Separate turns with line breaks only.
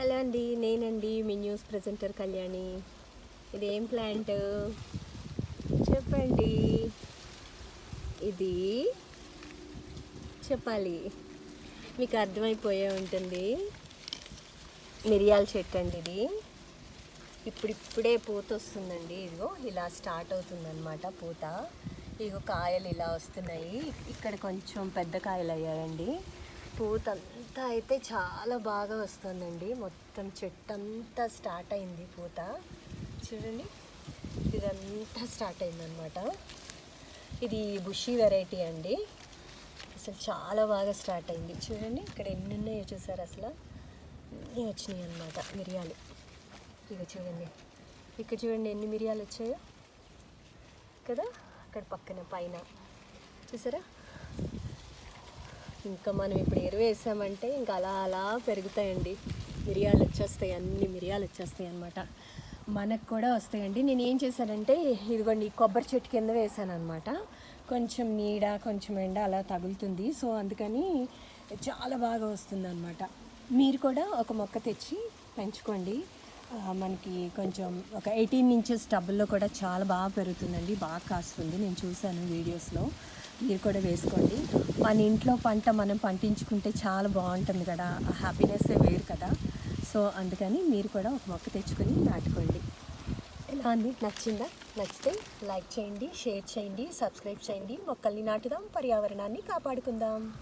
Hello అండి నేనండి మీ news presenter Kalyani. ఇది ఏం ప్లాంట్? చెప్పండి. ఇది చెప్పాలి. మీకు అర్థమైపోయే ఉంటుంది. మిరియాల చెట్టు అండి ఇది. ఇప్పుడిప్పుడే పూత వస్తుందండి. ఇదిగో ఇలా స్టార్ట్ అవుతుందన్నమాట పూత. ఇగో కాయలు ఇలా వస్తున్నాయి. ఇక్కడ కొంచెం పెద్ద కాయలు అయ్యాయండి. పూత అంతా అయితే చాలా బాగా వస్తుందండి. మొత్తం చెట్టు అంతా స్టార్ట్ అయింది పూత. చూడండి ఇదంతా స్టార్ట్ అయిందనమాట ఇది బుషి వెరైటీ అండి. అసలు చాలా బాగా స్టార్ట్ అయింది. చూడండి ఇక్కడ ఎన్ని ఉన్నాయో చూసారు అసలు? అన్నీ వచ్చినాయి అన్నమాట మిరియాలు. ఇక చూడండి ఇక్కడ చూడండి ఎన్ని మిరియాలు వచ్చాయో. కదా అక్కడ పక్కన పైన. చూసారా? ఇంకా మనం ఇప్పుడు ఎరువు వేసామంటే ఇంకా అలా అలా పెరుగుతాయండి. మిరియాలు వచ్చేస్తాయి అన్ని మిరియాలు వచ్చేస్తాయి అనమాట మనకు కూడా వస్తాయండి. నేను ఏం చేశానంటే ఇదిగోండి కొబ్బరి చెట్టు కింద వేసాను అనమాట కొంచెం నీడ కొంచెం ఎండ అలా తగులుతుంది. సో అందుకని చాలా బాగా వస్తుంది అనమాట మీరు కూడా ఒక మొక్క తెచ్చి పెంచుకోండి. మనకి కొంచెం ఒక ఎయిటీన్ ఇంచెస్ టబ్బుల్లో కూడా చాలా బాగా పెరుగుతుందండి. బాగా కాస్తుంది. నేను చూశాను వీడియోస్లో. మీరు కూడా వేసుకోండి. మన ఇంట్లో పంట మనం పండించుకుంటే చాలా బాగుంటుంది కదా. ఆ హ్యాపీనెస్సే వేరు కదా. సో అందుకని మీరు కూడా ఒక మొక్క తెచ్చుకొని నాటుకోండి. ఎలా ఉంది నచ్చిందా? నచ్చితే లైక్ చేయండి షేర్ చేయండి సబ్స్క్రైబ్ చేయండి. మొక్కల్ని నాటుదాం పర్యావరణాన్ని కాపాడుకుందాం.